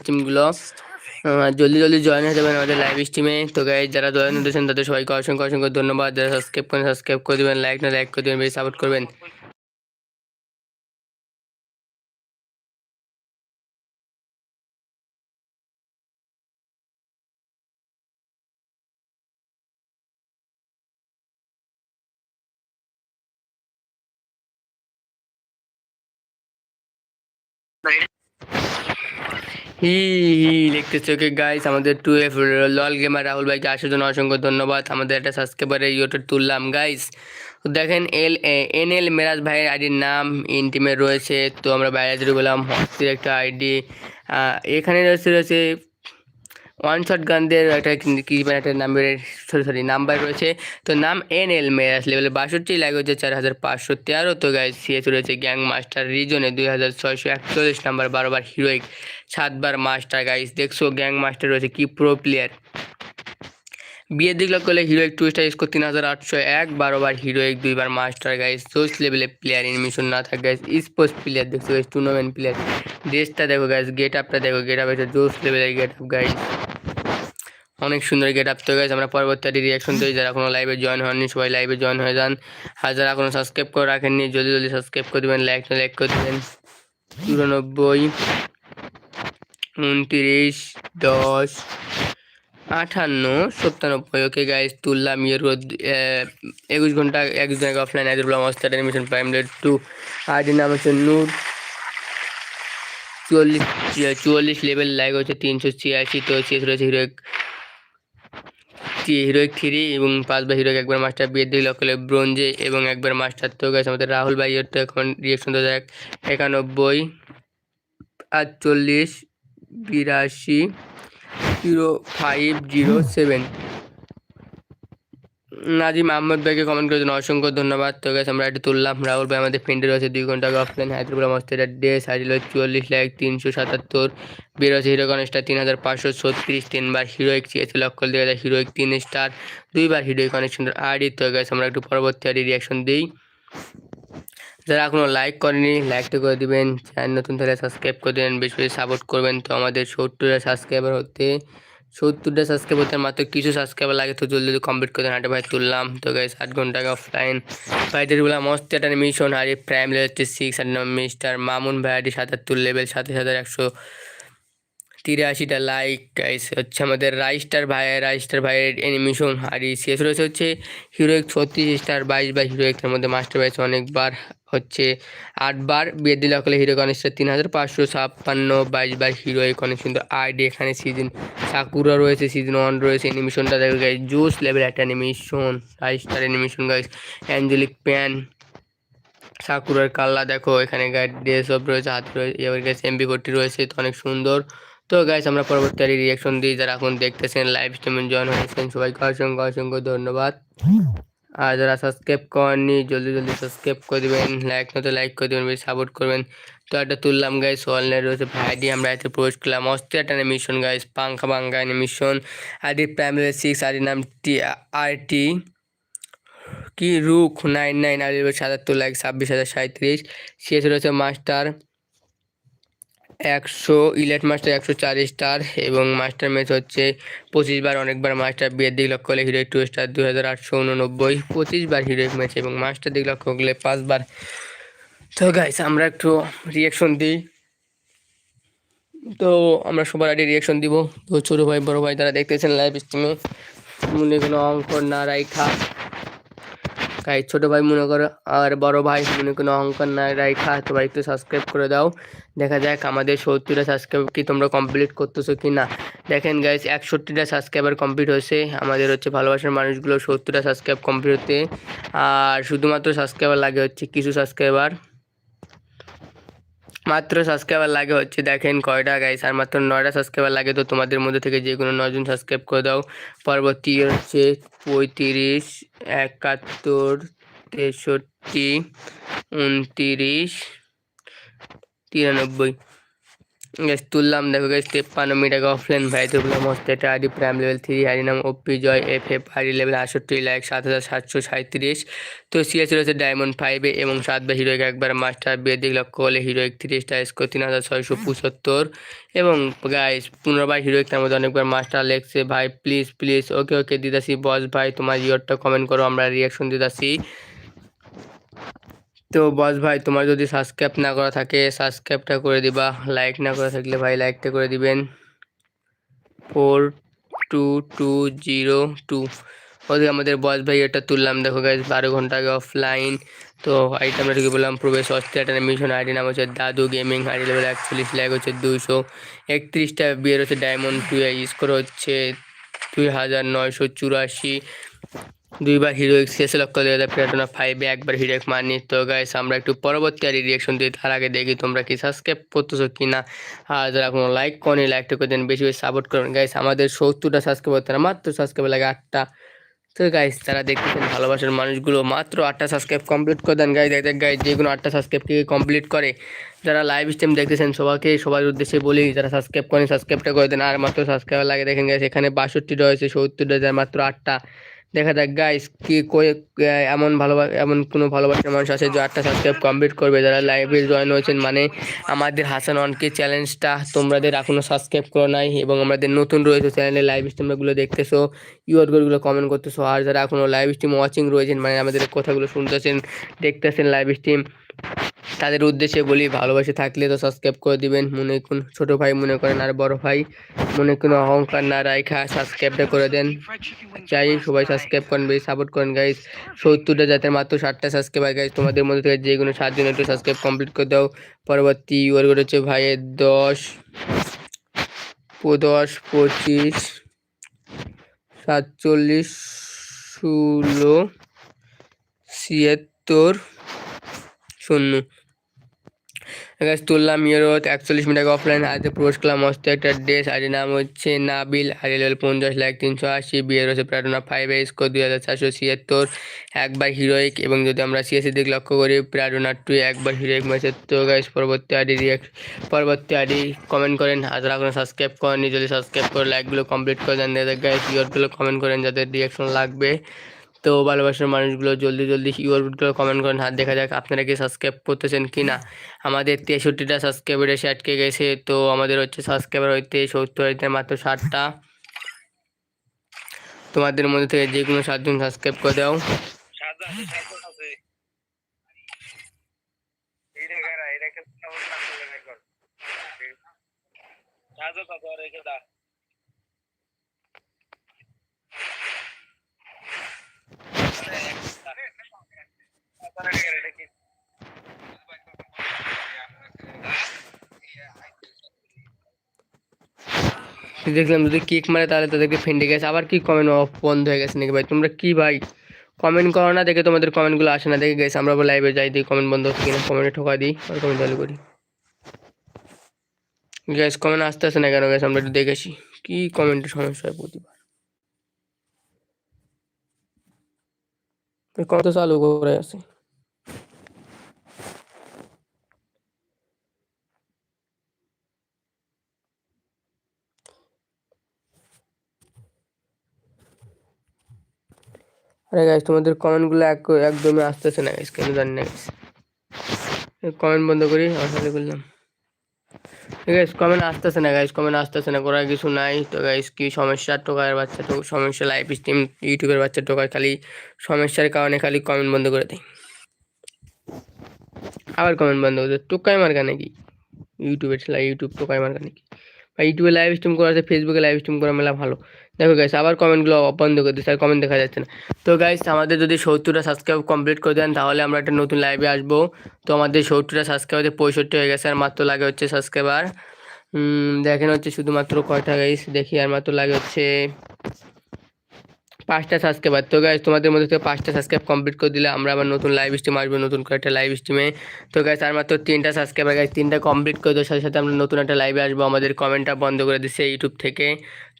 স্ট্রিমগুলো জলদি জলদি জয়েন হয়ে যাবেন আমাদের লাইভ স্ট্রিমে তো গাইজ যারা জয়েন হতেছেন তাদের সবাইকে অসংখ্য অসংখ্য ধন্যবাদ। যারা সাবস্ক্রাইব করেন সাবস্ক্রাইব করে দেবেন লাইক না লাইক করে দেবেন, বেশি সাপোর্ট করবেন। হি হি লিখতেছে গাইস আমাদের two F lol gamer Rahul ভাইকে আসার জন্য অসংখ্য ধন্যবাদ। আমাদের একটা সাবস্ক্রাইবারে ইয়োটা তুললাম গাইস দেখেন, এল এন এল মেরাজ ভাইয়ের আইডির নাম ইন টিমে রয়েছে। তো আমরা বাইরে বললাম হস্তির একটা আইডি এখানে রয়েছে রয়েছে ওয়ান শট গানদের একটা কি মানে একটা নাম্বারের সরি সরি নাম্বার রয়েছে। তো নাম এন এল মেয়াস লেভেল বাষট্টি লাগে হচ্ছে চার হাজার পাঁচশো তেরো। তো গাইজ সিএস রয়েছে গ্যাং মাস্টার রিজনে দুই হাজার ছয়শো একচল্লিশ নাম্বার বারোবার হিরোইক সাতবার মাস্টার গাইজ দেখছ গ্যাং মাস্টার রয়েছে কি প্রো প্লেয়ার বিয়ের দিক করলে হিরোইক টু স্টার স্কোর তিন হাজার আটশো এক, বারোবার হিরো এক দুইবার মাস্টার গাইজ সোর্স লেভেলে প্লেয়ার এনিমেশন না থাকে। গাইজ স্পোর্টস প্লেয়ার দেখছ গাইজ টুর্নামেন্ট প্লেয়ার ড্রেসটা দেখো গাইজ গেট আপটা দেখো গেট আপ এটা জোস লেভেলের গেট আপ গাইজ অনেক সুন্দর গেট আপ তো গেছে আমরা পরবর্তী রিয়াকশন দিই। যারা কোনো লাইভে জয়েন হননি, সবাই লাইভে জয়েন হয়ে যান। আর যারা কোনো সাবস্ক্রাইব করে রাখেননি, জলদি জলদি সাবস্ক্রাইব করে দেবেন লাইক লাইক করে দেবেন। চুরানব্বই, উনত্রিশ, দশ, আঠান্ন, সত্তানব্বই। ওকে গাইজ তুললাম ইয়ের একুশ ঘণ্টা একজন আগে অফলাইন আইদুল অবস্থা অ্যাডমিশন প্রাইম ডেট টু আইডির নাম হচ্ছে নূর চুয়াল্লিশ চুয়াল্লিশ লেভেল লাইক হচ্ছে তিনশো ছিয়াশি, তো শেষ রয়েছে হিরো হিরোইক থ্রি এবং পাঁচবার হিরোইক একবার মাস্টার বিয়ের দিকে লক্ষ্য ব্রোঞ্জে এবং একবার মাস্টার তো গেছে আমাদের রাহুল ভাইয়ের তো এখন রিয়েকশন তো দেখ, একানব্বই, আটচল্লিশ, বিরাশি zero five zero seven Nazim Ahmed ভাইকে কমেন্ট করার জন্য অসংখ্য ধন্যবাদ। তো গেছে আমরা এটা তুললাম। রাহুল ভাই আমাদের ফ্রেন্ডের রয়েছে, দুই ঘণ্টা অফলাইন হায়দ্রাবাদ মস্তের ডে সাইড চুয়াল্লিশ লাখ তিনশো সাতাত্তর। বিরাশি হিরো স্টার তিন হাজার পাঁচশো ছত্রিশ। তিনবার হিরোইক চেয়েছে লক্ষ্য দুই হাজার হিরোইক তিন স্টার দুইবার হিরোইক অনেক সুন্দর আইডি তো গেছে আমরা একটু পরবর্তী আইডি রিয়াকশন দিই। যারা এখনও লাইক করেনি লাইকটা করে দিবেন। চ্যানেল নতুন তাহলে সাবস্ক্রাইব করে দেবেন, বেশি বেশি সাপোর্ট করবেন। তো আমাদের সত্তর সাবস্ক্রাইবার হতে সত্তরটা সাবস্ক্রাইব হতে মাত্র কিছু সাবস্ক্রাইবার লাগে, তো জলদি কমপ্লিট করে হাঁটে ভাই, তুললাম। তো গাই আট ঘণ্টা অফলাইন ভাইদের বললাম, মস্ত একটা মিশন আর প্রাইম লেভেল হচ্ছে সিক্স আর মিস্টার মামুন ভাইটি সাতাত্তর লেভেল সাথে সাথে একশো তিরাশিটা লাইক গাইস হচ্ছে আমাদের রাইস্টার ভাই রাইস্টার ভাইয়ের অ্যানিমেশন আর শেষ রয়েছে হচ্ছে হিরোইক ছত্রিশ স্টার বাইশ বা হিরোইকের মধ্যে মাস্টার বাইশ অনেকবার হচ্ছে আটবার বিয়ে দিলে হলে হিরো কনিষ্ঠ তিন হাজার পাঁচশো ছাপ্পান্ন, বাইশ বার হিরোইক অনেক সুন্দর আইডি এখানে সিজন সাকুরা রয়েছে সিজন ওয়ান রয়েছে অ্যানিমেশনটা দেখো গাইস জুস লেভেল একটা অ্যানিমেশন রাইস্টার অ্যানিমেশন গাইস অ্যাঞ্জেলিক প্যান সাকুরার কাল্লা দেখো, এখানে গাইড ড্রেস সব রয়েছে, হাত রয়েছে, এবার গেছে এমবি ফোরটি রয়েছে, তো অনেক সুন্দর। তো গাইস আমরা পরবর্তী রিয়াকশন দিই। যারা এখন দেখতেছেন লাইভ স্ট্রিমে জয়েন হয়েছেন, সবাইকে অসংখ্য অসংখ্য ধন্যবাদ। আর যারা সাবস্ক্রাইব করেননি, জলদি জলদি সাবস্ক্রাইব করে দেবেন। লাইক নতো লাইক করে দেবেন, বেশি সাপোর্ট করবেন। তো একটা তুললাম গাইস ওয়ালনের রয়েছে ভাইডি, আমরা এতে প্রোস্ট করলাম। অস্ত্র একটা মিশন গাইস পাঙ্খা বাঙ্গা মিশন আদি প্রাইমারি সিক্স আদি নাম টি আর টি কি রুখ নাইন নাইন আর সাতাত্তর লাখ ছাব্বিশ হাজার সাঁত্রিশ শেষ রয়েছে মাস্টার। একশো ইলেট মাস্টার একশো চার স্টার এবং মাস্টার ম্যাচ হচ্ছে পঁচিশ বার, অনেকবার মাস্টার বিয়ের দিক লক্ষ্য হলে হিরোইক টু স্টার দু হাজার আটশো উননব্বই। পঁচিশ বার হিরোইক ম্যাচ এবং মাস্টার দিক লক্ষ্য করলে পাঁচবার তো গাইস আমরা একটু রিয়াকশন দিই। তো আমরা সবার আগে রিয়াকশন দিব। তো ছোটো ভাই, বড়ো ভাই তারা দেখতেছেন লাইভ স্ট্রিমে মনে কোনো অঙ্ক না রাইখা তাই ছোটো ভাই মনে করো, আর বড় ভাই মনে কোনো অহংকার না রাইখা তোমার একটু সাবস্ক্রাইব করে দাও। দেখা যাক আমাদের সত্তরটা সাবস্ক্রাইব কি তোমরা কমপ্লিট করতেছো কি না। দেখেন গাইজ একষট্টিটা সাবস্ক্রাইবার কমপ্লিট হয়েছে। আমাদের হচ্ছে ভালোবাসার মানুষগুলো সত্তরটা সাবস্ক্রাইব কমপ্লিট হতে। আর শুধুমাত্র সাবস্ক্রাইবার লাগে হচ্ছে কিছু সাবস্ক্রাইবার মাত্র সাবস্ক্রাইবার লাগে হচ্ছে দেখেন কয়টা গাইস আর মাত্র নয়টা সাবস্ক্রাইবার লাগে, তো তোমাদের মধ্যে থেকে যে কোনো নজন সাবস্ক্রাইব করে দাও। পরবর্তী হচ্ছে পঁয়ত্রিশ, একাত্তর, তেষট্টি, উনতিরিশ, তিরানব্বই। গ্যাস তুললাম দেখো গ্যাস তেপ্পান্ন মিটার অফলাইন ভাই তো বললাম মস্ত ID prime level three ID নাম OP Joy F F ID level আটষট্টি লাখ সাত হাজার সাতশো সাঁত্রিশ তো সিএস রয়েছে ডায়মন্ড ফাইভে এবং সাত বা হিরোইক একবার মাস্টার বেদিক লক্ষ্য হলে হিরোইক তিরিশটা স্কোর তিন হাজার ছয়শো পঁচাত্তর এবং গাইস পুনর্বার হিরোইক তার মধ্যে অনেকবার মাস্টার লেখছে ভাই প্লিজ প্লিজ ওকে ওকে দিদাসি বস ভাই তোমার ইয়রটা কমেন্ট করো আমরা রিয়াকশন দিদাসি তো বস ভাই, তোমার যদি সাবস্ক্রাইব না করা থাকে সাবস্ক্রাইবটা করে দিবা। লাইক না করা থাকলে ভাই লাইকটা করে দিবেন। Four two two zero two ওদের আমাদের বস ভাই এটা তুললাম। দেখো গাইজ বারো ঘণ্টা আগে অফলাইন তো আইটা আমরা বললাম, প্রবেশ অস্ট্রেলিয়া মিশন আইডি নাম হচ্ছে দাদু গেমিং আইডি লেভেল একচল্লিশ লাইক হচ্ছে দুইশো। একত্রিশটা বিয়ের হচ্ছে ডায়মন্ড টু স্কোর হচ্ছে দুই হাজার নয়শো চুরাশি। দুইবার হিরো এক্স শেষে লক্ষ্য দেওয়া যায় প্লেটোনা ফাইভে একবার হিরো এক মানি তো গাইস আমরা একটু পরবর্তী আর রিয়াকশন দিই তার আগে দেখি তোমরা কি সাবস্ক্রাইব করতেছো কি না আর যারা কোনো লাইক করেনি লাইকটা করে দেন, বেশি বেশি সাপোর্ট করুন। গাইস আমাদের সত্তরটা সাবস্ক্রাইব করতে না মাত্র সাবস্ক্রাইব লাগে আটটা। তো গাইস তারা দেখতেছেন ভালোবাসার মানুষগুলো মাত্র আটটা সাবস্ক্রাইব কমপ্লিট করে দেন। গাইজ দেখ গাইজ যে কোনো আটটা সাবস্ক্রাইব কে কমপ্লিট করে। যারা লাইভ স্ট্রিম দেখতেছেন, সবাইকে, সবার উদ্দেশ্যে বলি, যারা সাবস্ক্রাইব করেন সাবস্ক্রাইবটা করে দেন। আর মাত্র সাবস্ক্রাইব লাগে, দেখেন গাইস এখানে বাষট্টি রয়েছে সত্তর রয়েছে মাত্র আটটা। দেখা যাক গাইস কি এমন ভালোবাসা এমন কোনো ভালোবাসার মানুষ আছে যে আটটা সাবস্ক্রাইব কমপ্লিট করবে। যারা লাইভে জয়েন হয়েছেন মানে আমাদের হাসান অনকে চ্যালেঞ্জটা তোমাদের এখনও সাবস্ক্রাইব করো নাই এবং আমাদের নতুন রয়েছে চ্যানেলে লাইভ স্ট্রিমগুলো দেখতেছো ইউরগুলো কমেন্ট করতেছো। আর যারা এখনও লাইভ স্ট্রিম ওয়াচিং রয়েছেন মানে আমাদের কথাগুলো শুনতেছেন, দেখতেছেন লাইভ স্ট্রিম তাদের উদ্দেশ্যে বলি, ভালোবাসে থাকলে তো সাবস্ক্রাইব করে দিবেন। মনে কোন ছোট ভাই মনে করেন আর বড় ভাই, মনে কোনো অহংকার না রাখা সাবস্ক্রাইবটা করে দেন। চাই সবাই সাবস্ক্রাইব করেন, বেশি সাপোর্ট করেন গাইজ সত্তরটা যাতে মাত্র ষাটটা সাবস্ক্রাইবার গাইজ তোমাদের মধ্যে থেকে যে কোনো সাতজন একটু সাবস্ক্রাইব কমপ্লিট করে দাও। পরবর্তী ইউর হচ্ছে ভাইয়ের দশ দশ, পঁচিশ, সাতচল্লিশ, ষোলো, ছিয়াত্তর শূন্য। গাছ তুললাম ইউরোত একচল্লিশ মিটার অফলাইন হাতে প্রবেশ করলাম মস্ত একটা ড্রেস আর নাম হচ্ছে নাবিল আরি লেভেল পঞ্চাশ, লাখ তিনশো আশি, বিয়ের হচ্ছে প্রাটনা ফাইভ স্কোর দুই হাজার চারশো ছিয়াত্তর, একবার হিরোইক এবং যদি আমরা সিএসি দিক লক্ষ্য করি প্রাটনা টু একবার হিরোইক ম্যাচের তো গাইস পরবর্তী আডি রিয়াক্ট পরবর্তী আডি কমেন্ট করেন। আর যারা কোনো সাবস্ক্রাইব করেন যদি সাবস্ক্রাইব করে লাইকগুলো কমপ্লিট করে দেন। গাইস ইউরগুলো কমেন্ট করেন যাদের রিয়াকশন লাগবে। তো ভালোবাসার মানুষগুলো, জলদি জলদি ইউরগুলো কমেন্ট করেন। হাত দেখা যাক আপনারা কি সাবস্ক্রাইব করতেছেন কি না। আমাদের তেষট্টিটা সাবস্ক্রাইবার এসে আটকে গেছে, তো আমাদের হচ্ছে সাবস্ক্রাইবার হইতে সত্তর হইতে মাত্র ষাটটা। তোমাদের মধ্যে থেকে যে কোনো সাতজন সাবস্ক্রাইব করে দাও। দেখলাম যদি কিক মারে তাহলে তাদেরকে ফেন্ডে গেছে আবার কি কমেন্ট বন্ধ হয়ে গেছে নাকি ভাই? তোমরা কি ভাই? কমেন্ট করো না, দেখে তোমাদের কমেন্টগুলো আসে না। দেখে গেছে আমরা লাইভে যাই দিই কমেন্ট বন্ধ হচ্ছে কিনা। কমেন্টে ঠকা দিই, আর কমেন্ট চালু করি। গ্যাস কমেন্ট আসতে আসে না কেন গ্যাস আমরা একটু দেখেছি কি কমেন্টের সমস্যা হয় প্রতিবার? কত চালু করে আছে? আরে গাইস তোমাদের কমেন্টগুলো এক একদমই আসতেছে না গাইস কেন জানি না গাইস কমেন্ট বন্ধ করি আসলে করলাম। গাইস কমেন্ট আসতেছে না গাইস কমেন্ট আসতেছে না, করার কিছু নাই। তো গাইস কি সমস্যা? টোকার বাচ্চা তো সমস্যা লাইভ স্ট্রিম ইউটিউবের বাচ্চা টোকার খালি সমস্যার কারণে খালি কমেন্ট বন্ধ করে দেয়। আবার কমেন্ট বন্ধ করে দেয়। টোকাই মার্কা নাকি? ইউটিউবের ইউটিউব টোকাই মার্কা নাকি? বা ইউটিউবে লাইভ স্ট্রিম করা আছে ফেসবুকে লাইভ স্ট্রিম করা মেলা ভালো। দেখো গাইস আবার কমেন্টগুলো বন্ধ করে দিচ্ছে আর কমেন্ট দেখা যাচ্ছে না। তো গাইস আমাদের যদি সত্তরটা সাবস্ক্রাইব কমপ্লিট করে দেন, তাহলে আমরা একটা নতুন লাইভে আসব। তো আমাদের সত্তরটা সাবস্ক্রাইবারে পঁয়ষট্টি হয়ে গেছে, আর মাত্র লাগে হচ্ছে সাবস্ক্রাইবার দেখেন হচ্ছে শুধুমাত্র কয়টা গাইস দেখি আর মাত্র লাগে হচ্ছে পাঁচটা সাবস্ক্রাইবার তো গাইজ তোমাদের মধ্যে থেকে পাঁচটা সাবস্ক্রাইব কমপ্লিট করে দিলে আমরা আবার নতুন লাইভ স্ট্রিম আসব, নতুন করে একটা লাইভ স্ট্রিমে তো গাইজ আর মাত্র তিনটা সাবস্ক্রাইবার গাইজ তিনটা কমপ্লিট করে দেওয়ার সাথে সাথে আমরা নতুন একটা লাইভে আসব। আমাদের কমেন্টটা বন্ধ করে দিচ্ছে ইউটিউব থেকে।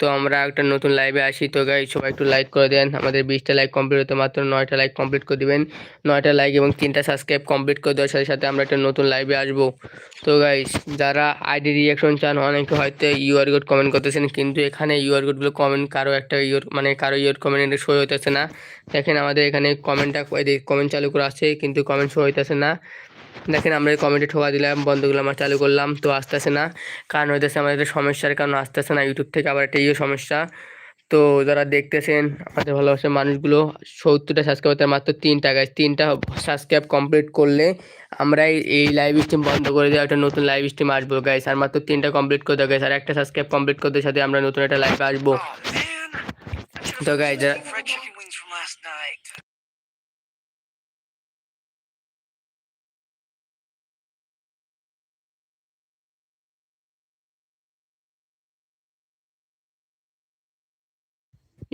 তো আমরা একটা নতুন লাইভে আসি। তো গাইজ সবাই একটু লাইক করে দেন। আমাদের বিশটা লাইক কমপ্লিট হতে মাত্র নয়টা লাইক কমপ্লিট করে দিবেন। নয়টা লাইক এবং তিনটা সাবস্ক্রাইব কমপ্লিট করে দেওয়ার সাথে সাথে আমরা একটা নতুন লাইভে আসব। তো গাইজ যারা আইডি রিয়াকশন চান, অনেকে হয়তো ইউআর কোড কমেন্ট করতেছেন, কিন্তু এখানে ইউআর কোডগুলো কমেন্ট কারও একটা ইউর মানে কারও ইউর কমেন্ট শো হইতেছে না। দেখেন আমাদের এখানে কমেন্টটা কমেন্ট চালু করে আছে, কিন্তু কমেন্ট শো হইতেছে না। দেখেন আমরা এই কমেন্টে ঠোকা দিলাম বন্ধগুলো আমরা চালু করলাম তো আসতেছে না। কারণ হইতেছে আমাদের সমস্যার কারণ আসতেছে না ইউটিউব থেকে আবার একটা ইয়ে সমস্যা। তো যারা দেখতেছেন আমাদের ভালোবাসার মানুষগুলো সত্তরটা সাবস্ক্রাইব তার মাত্র তিনটা গাছ তিনটা সাবস্ক্রাইব কমপ্লিট করলে আমরা এই লাইভ স্ট্রিম বন্ধ করে দেওয়া একটা নতুন লাইভ স্ট্রিম আসব গাইস আর মাত্র তিনটা কমপ্লিট করে দেওয়া গাইস আর একটা সাবস্ক্রাইব কমপ্লিট করতে সাথে আমরা নতুন একটা লাইভ আসব। তো গাইস যারা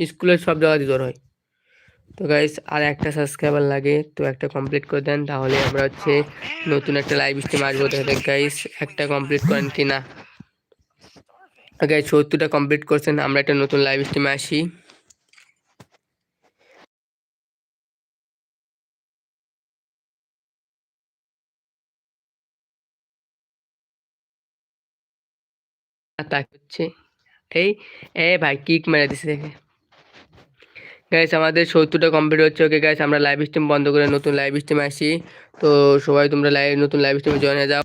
স্কুলের সব জায়গাতে জোর হয়। তো গাইস আর একটা সাবস্ক্রাইবার লাগে, তো একটা কমপ্লিট করে দেন, তাহলে আমরা হচ্ছে নতুন একটা লাইভ স্ট্রিম আসব তাহলে গাইস একটা কমপ্লিট করেন কি না? গাইস সত্তরটা কমপ্লিট করছেন, আমরা একটা নতুন লাইভ স্ট্রিমে আসি। তাক হচ্ছে, এই, এ ভাই কিক মেরে দিছে দেখে। গাইস আমাদের সত্তরটা কমপ্লিট হচ্ছে। ওকে গাইস আমরা লাইভ স্ট্রিম বন্ধ করে নতুন লাইভ স্ট্রিম আসি। তো সবাই তোমরা লাইভ নতুন লাইভ স্ট্রিমে জয়েন হয়ে যাও।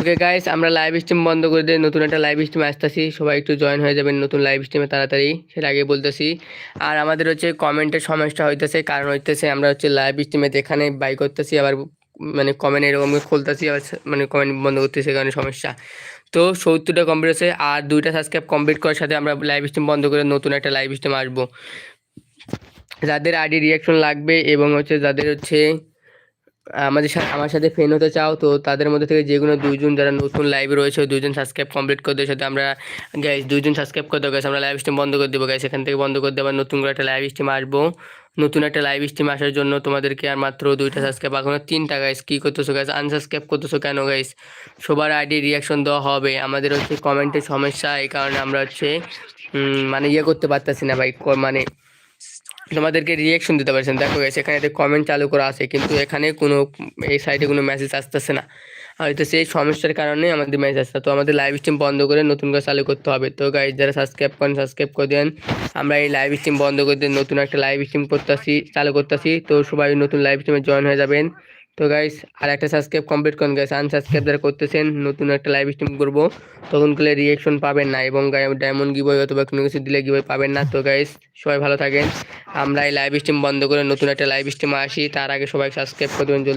ওকে গাইস আমরা লাইভ স্ট্রিম বন্ধ করে দিয়ে নতুন একটা লাইভ স্ট্রিম আসতেছি। সবাই একটু জয়েন হয়ে যাবেন নতুন লাইভ স্ট্রিমে তাড়াতাড়ি, সেটা আগে বলতেছি। আর আমাদের হচ্ছে কমেন্টের সমস্যা হইতেছে, কারণ হইতেছে আমরা হচ্ছে লাইভ স্ট্রিমে যেখানে বাই করতেছি, আবার মানে কমেন্ট এরকম খুলতেছি, আবার মানে কমেন্ট বন্ধ করতেছি কারণে সমস্যা। তো সত্তরটা কমপ্লিট হচ্ছে আর দুইটা সাবস্ক্রাইব কমপ্লিট করার সাথে আমরা লাইভ স্ট্রিম বন্ধ করে নতুন একটা লাইভ স্ট্রিম আসব। যাদের আইডি রিয়াকশন লাগবে এবং হচ্ছে যাদের হচ্ছে আমাদের সাথে আমার সাথে ফ্রেন্ড হতে চাও, তো তাদের মধ্যে থেকে যে কোনো দুইজন যারা নতুন লাইভে রয়েছে, ওই দুইজন সাবস্ক্রাইব কমপ্লিট করে দেওয়ার সাথে আমরা গ্যাস দুইজন সাবস্ক্রাইব করে দেবো গ্যাস আমরা লাইভ স্ট্রিম বন্ধ করে দেবো গ্যাস এখান থেকে বন্ধ করে দেবো নতুন করে একটা লাইভ স্ট্রিম আসব। নতুন একটা লাইভ স্ট্রিম আসার জন্য তোমাদেরকে আর মাত্র দুইটা সাবস্ক্রাইব এখনও তিনটা গাইস কী করতেছো গাইস আনসাবস্ক্রাইব করতেছো কেন গাইস সবার আইডি রিয়াকশন দেওয়া হবে। আমাদের হচ্ছে কমেন্টের সমস্যা, এই কারণে আমরা হচ্ছে মানে ইয়ে করতে পারতেছি না, ভাই মানে তোমাদেরকে রিয়াকশন দিতে পারছেন। দেখো গেছে এখানে কমেন্ট চালু করা আছে, কিন্তু এখানে কোনো, এই সাইডে কোনো মেসেজ আসতেছে না। হয়তো সেই সমস্যার কারণে আমাদের মেসেজ আসছে। তো আমাদের লাইভ স্ট্রিম বন্ধ করে নতুন করে চালু করতে হবে। তো গাইজ যারা সাবস্ক্রাইব করেন সাবস্ক্রাইব করে দেন। আমরা এই লাইভ স্ট্রিম বন্ধ করে দিয়ে নতুন একটা লাইভ স্ট্রিম করতেছি, চালু করতেছি। তো সবাই নতুন লাইভ স্ট্রিমে জয়েন হয়ে যাবেন। তো গাইস আর একটা সাবস্ক্রাইব কমপ্লিট করুন গাইস আনসাবস্ক্রাইব যারা করতেছেন, নতুন একটা লাইভ স্ট্রিম করব, তখন করলে রিয়েকশন পাবেন না এবং ডায়মন্ড গিবই অথবা কোনো কিছু দিলে গিবই পাবেন না। তো গাইস সবাই ভালো থাকেন। আমরা এই লাইভ স্ট্রিম বন্ধ করে নতুন একটা লাইভ স্ট্রিমে আসি, তার আগে সবাই সাবস্ক্রাইব করে দেবেন জলদি।